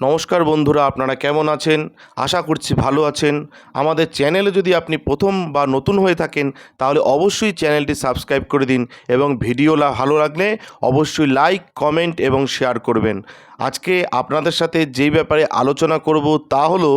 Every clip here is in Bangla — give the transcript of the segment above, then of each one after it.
নমস্কার বন্ধুরা, আপনারা কেমন আছেন? আশা করছি ভালো আছেন। আমাদের চ্যানেলে যদি আপনি প্রথম বা নতুন হয়ে থাকেন, তাহলে অবশ্যই চ্যানেলটি সাবস্ক্রাইব করে দিন এবং ভিডিও ভালো লাগলে অবশ্যই লাইক, কমেন্ট এবং শেয়ার করবেন। আজকে আপনাদের সাথে যেই ব্যাপারে আলোচনা করব তা হলো,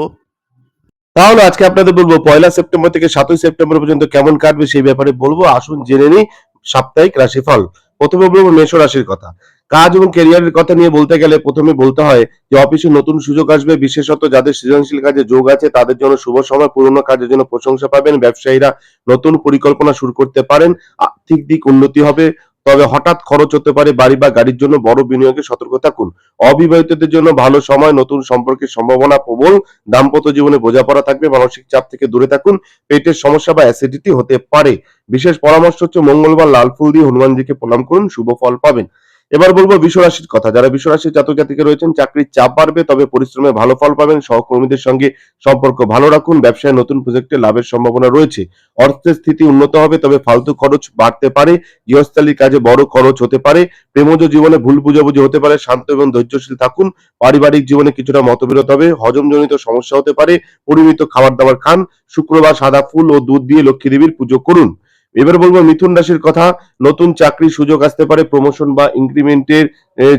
তাহলে আজকে আপনাদের বলব, পয়লা সেপ্টেম্বর থেকে সাতই সেপ্টেম্বর পর্যন্ত কেমন কাটবে সেই ব্যাপারে বলব। আসুন জেনে নিই সাপ্তাহিক রাশিফল। প্রথমে বলব মেষ রাশির কথা। কাজ এবং ক্যারিয়ারের কথা নিয়ে বলতে গেলে প্রথমে বলতে হয় যে অফিসে নতুন সুযোগ আসবে, বিশেষত যাদের সৃজনশীল কাজে যোগ আছে, তাদের জন্য শুভ সময়, পুরনো কাজের জন্য প্রশংসা পাবেন, ব্যবসায়ীরা নতুন পরিকল্পনা শুরু করতে পারেন, আর্থিক দিক উন্নতি হবে, তবে হঠাৎ খরচ হতে পারে বাড়ি বা গাড়ির জন্য বড় বিনিয়োগে সতর্ক থাকুন। অবিবাহিতদের জন্য ভালো সময়, নতুন সম্পর্কের সম্ভাবনা প্রবল, দাম্পত্য জীবনে বোঝাপড়া থাকবে, মানসিক চাপ থেকে দূরে থাকুন, পেটের সমস্যা বা অ্যাসিডিটি হতে পারে। বিশেষ পরামর্শ হচ্ছে মঙ্গলবার লাল ফুল দিয়ে হনুমানজিকে প্রণাম করুন, শুভ ফল পাবেন। এবার বলব বিশ্বরাশির কথা। যারা বিশ্বরাশির জাতক জাতিকে রয়েছেন, চাকরির চাপ বাড়বে, তবে পরিশ্রমে ভালো ফল পাবেন। সহকর্মীদের সঙ্গে সম্পর্ক ভালো রাখুন। ব্যবসায় নতুন প্রজেক্টে লাভের সম্ভাবনা রয়েছে। অর্থের স্থিতি উন্নত হবে, তবে ফালতু খরচ বাড়তে পারে। গৃহস্থালির কাজে বড় খরচ হতে পারে। প্রেমজ জীবনে ভুল বুঝাবুঝি হতে পারে। শান্ত এবং ধৈর্যশীল থাকুন। পারিবারিক জীবনে কিছুটা মতবিরোধ হবে। হজমজনিত সমস্যা হতে পারে। পরিমিত খাবার দাবার খান। শুক্রবার সাদা ফুল ও দুধ দিয়ে লক্ষ্মী দেবীর পুজো করুন। এবার বলব মিথুন রাশির কথা, নতুন চাকরির সুযোগ আসতে পারে প্রমোশন বা ইনক্রিমেন্টের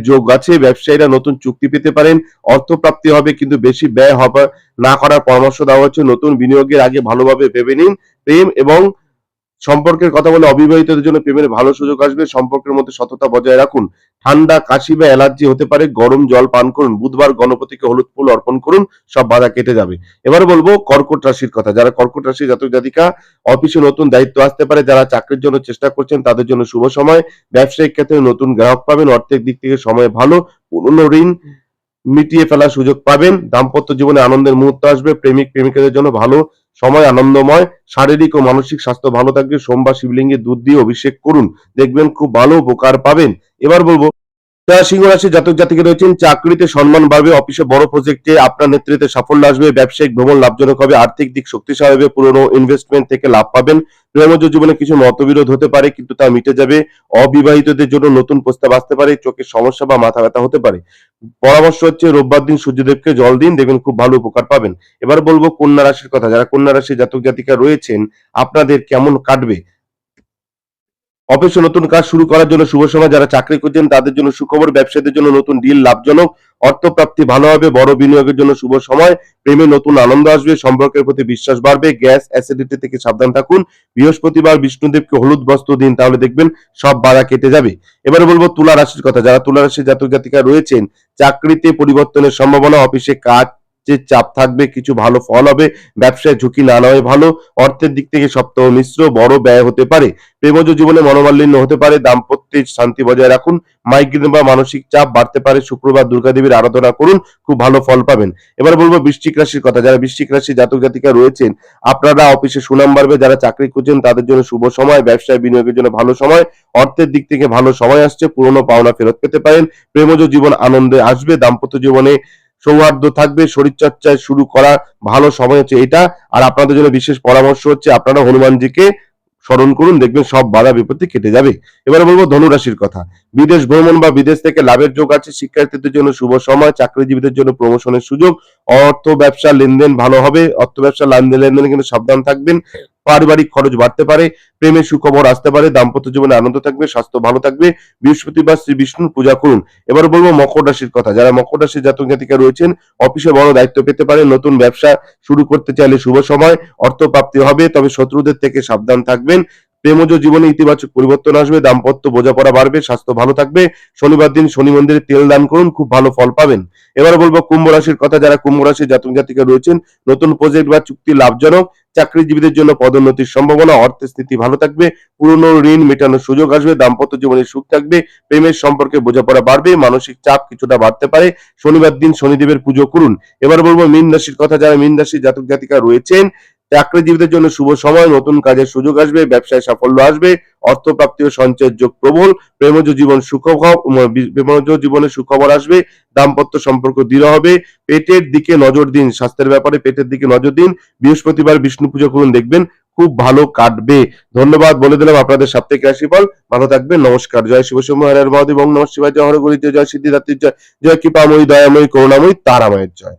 যোগ আছে, ব্যবসায়ীরা নতুন চুক্তি পেতে পারেন, অর্থপ্রাপ্তি হবে কিন্তু বেশি ব্যয় হবে না করার পরামর্শ দেওয়া হচ্ছে, নতুন বিনিয়োগের আগে ভালোভাবে ভেবে নিন, প্রেম এবং সম্পর্কের কথা বলে অবিবাহিতদের জন্য প্রেমের ভালো সুযোগ আসবে। সম্পর্কের মধ্যে সততা বজায় রাখুন। ঠান্ডা, কাশি বা অ্যালার্জি হতে পারে। গরম জল পান করুন। বুধবার গণপতিকে হলুদ ফুল অর্পণ করুন। সব বাধা কেটে যাবে। এবার বলব কর্কট রাশির কথা। যারা কর্কট রাশির জাতক জাতিকা, অফিসে নতুন দায়িত্ব আসতে পারে। যারা চাকরির জন্য চেষ্টা করছেন, তাদের জন্য শুভ সময়। ব্যবসায়িক ক্ষেত্রে নতুন গ্রাহক পাবেন। অর্থের দিক থেকে সময় ভালো। পুরনো ঋণ মিটিয়ে ফেলার সুযোগ পাবেন। দাম্পত্য জীবনে আনন্দের মুহূর্ত আসবে। প্রেমিক, প্রেমিকাদের জন্য ভালো সময়, আনন্দময়, শারীরিক ও মানসিক স্বাস্থ্য ভালো থাকবে। সোমবার শিবলিঙ্গে দুধ দিয়ে অভিষেক করুন। দেখবেন খুব ভালো উপকার পাবেন। এবার বলব সিংহ রাশি জাতক জাতিকে রয়েছেন, চাকরিতে সম্মান বাড়বে, অফিসে বড় প্রজেক্টে আপনার নেতৃত্বে সাফল্য আসবে, ব্যবসায়িক ভ্রমণ লাভজনক হবে, আর্থিক দিক শক্তিশালী হবে, পুরনো ইনভেস্টমেন্ট থেকে লাভ পাবেন। প্রেমজ জীবনে কিছু মতবিরোধ হতে পারে, কিন্তু তা মিটে যাবে। অবিবাহিতদের জন্য নতুন প্রস্তাব আসতে পারে চোখের সমস্যা বা মাথা ব্যথা হতে পারে। পরামর্শ হচ্ছে, রোববার দিন সূর্যদেবকে জল দিন, দেখবেন খুব ভালো উপকার পাবেন। এবার বলব কন্যা রাশির কথা, যারা কন্যা রাশির জাতক জাতিকা রয়েছেন, আপনাদের কেমন কাটবে? অফিসে নতুন কাজ শুরু করার জন্য শুভ সময়। যারা চাকরি করছেন তাদের জন্য সুখবর, ব্যবসায়ীদের জন্য নতুন ডিল লাভজনক। অর্থপ্রাপ্তি ভালো হবে, বড় বিনিয়োগের জন্য শুভ সময়। প্রেমে নতুন আনন্দ আসবে, সম্পর্কের প্রতি বিশ্বাস বাড়বে, গ্যাস অ্যাসিডিটি থেকে সাবধান থাকুন। বৃহস্পতিবার বিষ্ণুদেবকে হলুদ বস্ত্র দিন, তাহলে দেখবেন সব বাধা কেটে যাবে। এবারে বলব তুলা রাশির কথা। যারা তুলা রাশির জাতক জাতিকা রয়েছেন, চাকরিতে পরিবর্তনের সম্ভাবনা, অফিসে কাজ যে চাপ থাকবে, কিছু ভালো ফল হবে, ব্যবসায় ঝুঁকি না নেওয়াই ভালো, অর্থের দিক থেকে সপ্তাহ মিশ্র, বড় ব্যয় হতে পারে, প্রেমজ জীবনে মনোমালিন্য হতে পারে, দাম্পত্যের শান্তি বজায় রাখুন, মাইগ্রেন বা মানসিক চাপ বাড়তে পারে, শুক্রবার দুর্গা দেবীর আরাধনা করুন, খুব ভালো ফল পাবেন। এবার বলব বৃশ্চিক রাশির কথা, যারা বৃশ্চিক রাশি জাতক জাতিকা রয়েছেন, আপনারা অফিসে সুনাম বাড়বে, যারা চাকরি করছেন তাদের জন্য শুভ সময়, ব্যবসায় বিনিয়োগের জন্য ভালো সময়, অর্থের দিক থেকে ভালো সময় আসছে, পুরনো পাওনা ফেরত পেতে পারেন, প্রেমজ জীবন আনন্দে আসবে, দাম্পত্য জীবনে সৌহার্দ্য থাকবে, শরীরচর্চায় শুরু করা ভালো সময় হচ্ছে এটা। আর আপনাদের জন্য বিশেষ পরামর্শ হচ্ছে আপনারা হনুমানজিকে স্মরণ করুন, দেখবেন সব বাধা বিপত্তি কেটে যাবে। এবারে বলব ধনুরাশির কথা। বিদেশ ভ্রমণ বা বিদেশ থেকে লাভের যোগ আছে, শিক্ষার্থীদের জন্য শুভ সময়, চাকরিজীবীদের জন্য প্রমোশনের সুযোগ, অর্থ ব্যবসা লেনদেন ভালো হবে, অর্থ ব্যবসা লেনদেন, লেনদেনে কিন্তু সাবধান থাকবেন। পারিবারিক খরচ বাড়তে পারে, প্রেমের সুখবর আসতে পারে, দাম্পত্য জীবনে আনন্দ থাকবে, স্বাস্থ্য ভালো থাকবে। বৃহস্পতিবার শ্রী বিষ্ণুর পূজা করুন। এবার বলব মকর রাশির কথা। যারা মকর রাশির জাতক জাতিকা রয়েছেন, অফিসে বড় দায়িত্ব পেতে পারে, নতুন ব্যবসা শুরু করতে চাইলে শুভ সময় অর্থ প্রাপ্তি হবে, তবে শত্রুদের থেকে সাবধান থাকবেন। প্রেমজ জীবনে ইতিবাচক পরিবর্তন আসবে, দাম্পত্য বোঝাপড়া বাড়বে, স্বাস্থ্য ভালো থাকবে। শনিবার দিন শনি মন্দিরে তেল দান করুন, খুব ভালো ফল পাবেন। এবার বলব কুম্ভ রাশির কথা। যারা কুম্ভ রাশির জাতক জাতিকা রয়েছেন, নতুন প্রজেক্ট বা চুক্তি লাভজনক। চাকরিজীবীদের জন্য পদোন্নতির সম্ভাবনা, অর্থের স্থিতি ভালো থাকবে, পুরনো ঋণ মেটানোর সুযোগ আসবে, দাম্পত্য জীবনে সুখ থাকবে, প্রেমের সম্পর্কে বোঝাপড়া বাড়বে, মানসিক চাপ কিছুটা বাড়তে পারে। শনিবার দিন শনিদেবের পুজো করুন। এবার বলব মীন রাশির কথা, যারা মীন রাশির জাতক জাতিকা রয়েছেন চাকরিজীবীদের জন্য শুভ সময়, নতুন কাজের সুযোগ আসবে, ব্যবসায় সাফল্য আসবে, অর্থপ্রাপ্তি ও সঞ্চয়ের যোগ প্রবল, প্রেমজ জীবন সুখবর প্রেমজ জীবনে সুখবর আসবে, দাম্পত্য সম্পর্ক দৃঢ় হবে, পেটের দিকে নজর দিন, স্বাস্থ্যের ব্যাপারে পেটের দিকে নজর দিন, বৃহস্পতিবার বিষ্ণু পুজো করুন, দেখবেন খুব ভালো কাটবে। ধন্যবাদ, বলে দিলাম আপনাদের সাপ্তাহিক রাশিফল, ভালো থাকবেন, নমস্কার, জয় শিব শম্ভু হরের মহাদেব নমঃ শিবায়, জয় হরগুরিতে জয় সিদ্ধিদাত্রীর জয় জয় কৃপাময়ী, দয়াময়ী, করুণাময়ী, তারাময়ের জয়।